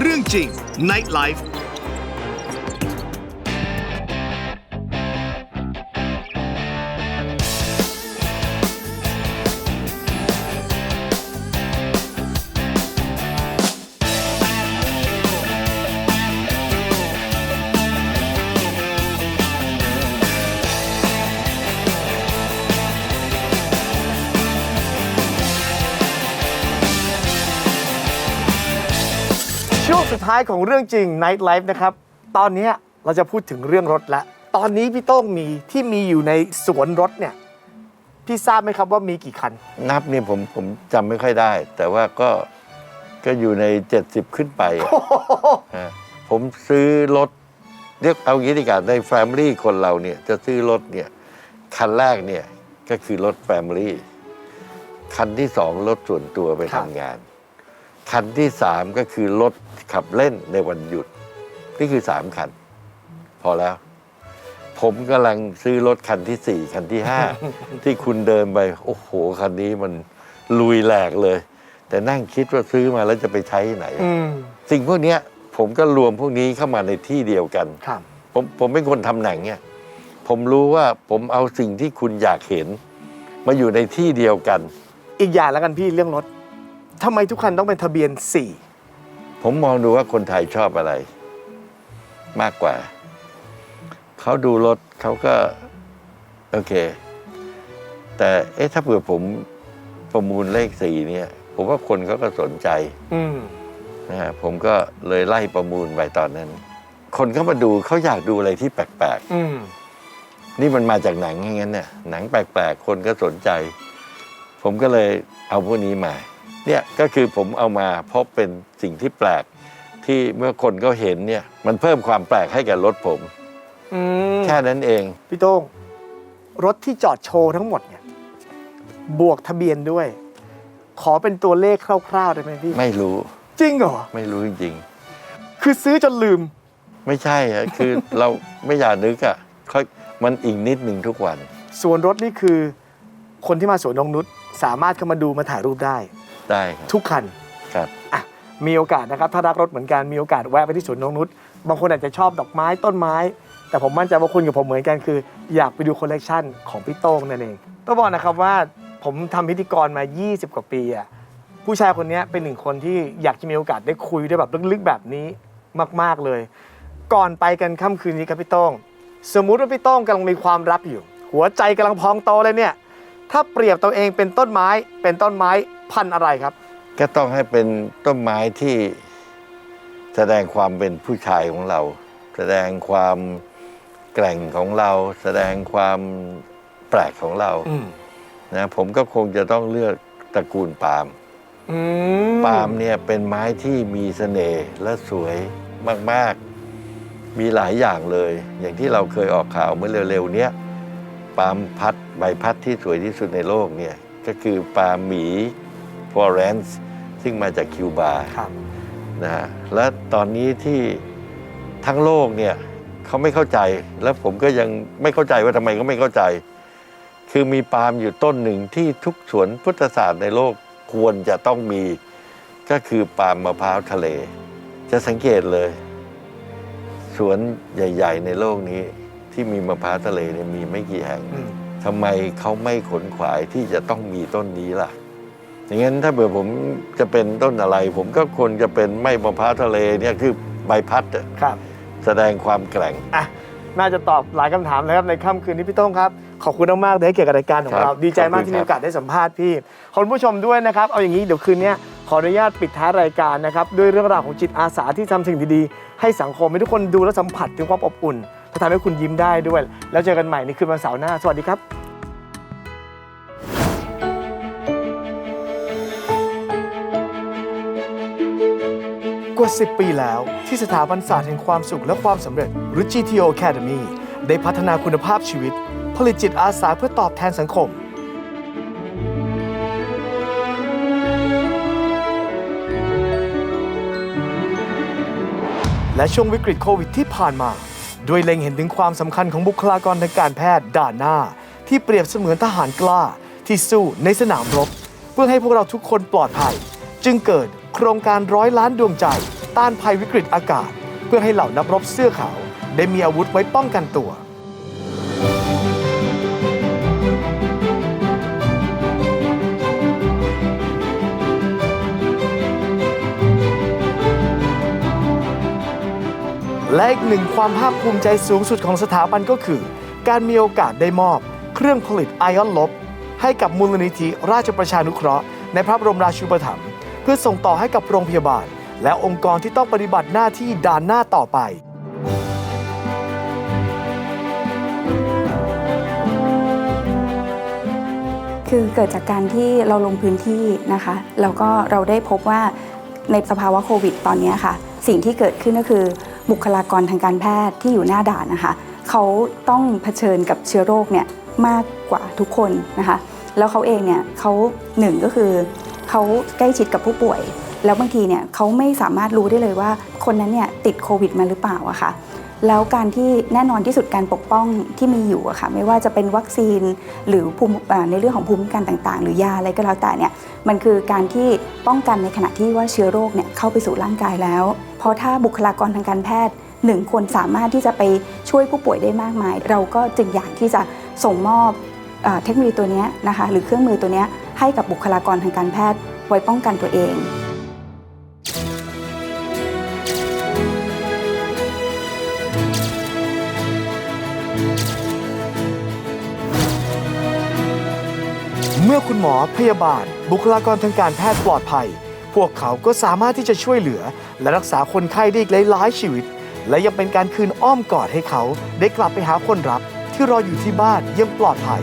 เรื่องจริง Night Life สุดท้ายของเรื่องจริง Night Life นะครับ ตอนเนี้ยเราจะพูดถึงเรื่องรถแล้วตอนนี้พี่โต้งมีที่มีอยู่ในสวนรถเนี่ยพี่ทราบไหมครับว่ามีกี่คัน นับนี่ผมผมจำไม่ค่อยได้ แต่ว่าก็ก็อยู่ใน 70 ขึ้นไปอะฮะผมซื้อรถเรียกเอางี้ดีกว่าในแฟมิลี่คนเราเนี่ยจะซื้อรถเนี่ยคันแรกเนี่ยก็คือรถแฟมิลี่คันที่สองรถส่วนตัวไปครับ ทำงาน คันที่สามก็คือรถขับเล่นในวันหยุด นี่คือสามคัน พอแล้ว ผมกำลังซื้อรถคันที่สี่คันที่ห้าที่คุณเดินไป โอ้โห คันนี้มันลุยแหลกเลย แต่นั่งคิดว่าซื้อมาแล้วจะไปใช้ไหนอืมสิ่งพวกเนี้ยผมก็รวมพวกนี้เข้ามาในที่เดียวกันครับผมผมเป็นคนทำหนังเนี่ยผมรู้ว่าผมเอาสิ่งที่คุณอยากเห็น มาอยู่ในที่เดียวกัน อีกอย่างแล้วกันพี่เรื่องรถ ทำไมทุกคันต้องเป็นทะเบียน ผมมองดูว่าคนไทยชอบอะไร มากกว่า เขาดูรถเขาก็ โอเค แต่เอ๊ะถ้าเผื่อผมประมูลเลขสี่เนี่ย ผมว่าคนเขาก็สนใจ4 อืม นะฮะผมก็เลยไล่ประมูลไปตอนนั้น คนเข้ามาดูเขาอยากดูอะไรที่แปลกอืม ๆ นี่มันมาจากหนังอย่างนั้นเนี่ยหนังแปลกๆ คนก็สนใจ ผมก็เลยเอาพวกนี้มา เนี่ยก็คือผมเอามาเพราะเป็นสิ่งที่แปลกที่เมื่อคนเขาเห็นเนี่ยมันเพิ่มความแปลกให้กับรถผม อืมแค่นั้นเอง พี่โต้งรถที่จอดโชว์ทั้งหมดเนี่ยบวกทะเบียนด้วย ขอเป็นตัวเลขคร่าวๆได้ไหมพี่ ไม่รู้จริงเหรอ ไม่รู้จริงคือซื้อจนลืม ๆ ไม่ใช่อะคือ เราไม่อยากนึกอะค่อยมันอีกนิดหนึ่งทุกวันส่วนรถนี่คือ คนที่มาสวนนงนุชสามารถเข้ามาดูมาถ่ายรูปได้ ได้ครับ ทุกคันครับ อะมีโอกาสนะครับ ถ้ารักรถเหมือนกันมีโอกาสแวะไปที่สวนนงนุชบางคนอาจจะชอบดอกไม้ต้นไม้ แต่ผมมั่นใจว่าคุณกับผมเหมือนกันคือ อยากไปดูคอลเลกชันของพี่โต้งนั่นเองต้องบอกนะครับว่าผมทำพิธีกรมา 20 กว่าปีอะผู้ชายคนนี้เป็นหนึ่งคนที่อยากจะมีโอกาสได้คุยได้แบบลึกๆแบบนี้มากๆเลย ก่อนไปกันค่ำคืนนี้ครับพี่โต้ง สมมุติว่าพี่โต้งกำลังมีความรักอยู่ หัวใจกำลังพองโตเลยเนี่ย ถ้าเปรียบตัวเองเป็นต้นไม้ เป็นต้นไม้ พันธุ์อะไรครับ ก็ต้องให้เป็นต้นไม้ที่แสดงความเป็นผู้ชายของเรา แสดงความแกร่งของเรา แสดงความแปลกของเราอืมนะผมก็คงจะต้องเลือกตระกูลปาล์มอืปาล์มเนี่ยเป็นไม้ที่มีเสน่ห์และสวยมากๆ มีหลายอย่างเลย อย่างที่เราเคยออกข่าวเมื่อเร็วๆเนี้ยปาล์มพัดใบพัดที่สวยที่สุดในโลกเนี่ยก็คือปาล์มหมี ฟลอเรนซ์ซึ่งมาจากคิวบาครับนะฮะและตอนนี้ที่ทั้งโลกเนี่ยเขาไม่เข้าใจแล้วผมก็ยังไม่เข้าใจว่าทำไมก็ไม่เข้าใจ คือมีปาล์มอยู่ต้นหนึ่งที่ทุกสวนพุทธศาสตร์ในโลกควรจะต้องมีก็คือปาล์มมะพร้าวทะเล จะสังเกตเลย สวนใหญ่ ๆ ในโลกนี้ที่มีมะพร้าวทะเลเนี่ยมีไม่กี่แห่งอืมทำไมเขาไม่ขนขวายที่จะต้องมีต้นนี้ล่ะ อย่างนั้นถ้าเผื่อผมจะเป็นต้นอะไร ผมก็ควรจะเป็นไม้มะพร้าวทะเลเนี่ยคือใบพัดอะครับ แสดงความแกร่ง อะ น่าจะตอบหลายคำถามนะครับ ในค่ำคืนนี้พี่โต้งครับ ขอบคุณมากๆเลยให้เกี่ยวกับรายการของครับเราดีใจมากขอบคุณที่มีโอกาสได้สัมภาษณ์พี่ ขอบคุณผู้ชมด้วยนะครับ เอาอย่างนี้เดี๋ยวคืนนี้ขออนุญาตปิดท้ายรายการนะครับ ด้วยเรื่องราวของจิตอาสาที่ทำสิ่งดีๆ ให้สังคมให้ทุกคนดูและสัมผัสถึงความอบอุ่นและทำให้คุณยิ้มได้ด้วย แล้วเจอกันใหม่ในคืนวันเสาร์หน้า สวัสดีครับ ว่า 10 ปีแล้ว ที่สถาบันศาสตร์แห่งความสุขและความสำเร็จ หรือ GTO Academy ได้พัฒนาคุณภาพชีวิต ผลิตจิตอาสาเพื่อตอบแทนสังคม และช่วงวิกฤตโควิดที่ผ่านมา ด้วยเล็งเห็นถึงความสำคัญของบุคลากรทางการแพทย์ด่านหน้า ที่เปรียบเสมือนทหารกล้า ที่สู้ในสนามรบ เพื่อให้พวกเราทุกคนปลอดภัย จึงเกิด โครงการร้อยล้านดวงใจ ต้านภัยวิกฤตอากาศ เพื่อให้เหล่านักรบเสื้อขาว ได้มีอาวุธไว้ป้องกันตัว และอีกหนึ่งความภาคภูมิใจสูงสุดของสถาบันก็คือ การมีโอกาสได้มอบ เครื่องผลิตไอออนลบ ให้กับมูลนิธิราชประชานุเคราะห์ในพระบรมราชูปถัมภ์ เพื่อส่งต่อให้กับโรงพยาบาล และองค์กรที่ต้องปฏิบัติหน้าที่ด่านหน้าต่อไปคือเกิดจากการที่เราลงพื้นที่นะคะแล้วก็เราได้พบว่าในสภาวะโควิดตอนนี้ค่ะ สิ่งที่เกิดขึ้นก็คือบุคลากรทางการแพทย์ที่อยู่หน้าด่านนะคะเขาต้องเผชิญกับเชื้อโรคเนี่ยมากกว่าทุกคนนะคะ แล้วเขาเองเนี่ยเขาหนึ่งก็คือ เขาใกล้ชิดกับผู้ป่วย แล้วบางทีเนี่ยเขาไม่สามารถรู้ได้เลยว่า คนนั้นเนี่ยติดโควิดมาหรือเปล่าอะค่ะแล้วการที่แน่นอนที่สุดการปกป้องที่มีอยู่อะค่ะไม่ว่าจะเป็นวัคซีนหรือภูมิในเรื่องของภูมิคุ้มกันต่าง ๆ หรือยาอะไรก็แล้วแต่เนี่ยมันคือการที่ป้องกันในขณะที่ว่าเชื้อโรคเนี่ยเข้าไปสู่ร่างกายแล้ว เพราะถ้าบุคลากรทางการแพทย์หนึ่งคนสามารถที่จะไปช่วยผู้ป่วยได้มากมาย เราก็จึงอยากที่จะส่งมอบเอเทคโนโลยีตัวเนี้ยนะคะหรือเครื่องมือตัวเนี้ย ให้กับบุคลากรทางการแพทย์ไว้ป้องกันตัวเองเมื่อคุณหมอพยาบาล บุคลากรทางการแพทย์ปลอดภัย พวกเขาก็สามารถที่จะช่วยเหลือ และรักษาคนไข้ได้อีกหลายๆชีวิต และยังเป็นการคืนอ้อมกอดให้เขา ได้กลับไปหาคนรักที่รออยู่ที่บ้านยังปลอดภัย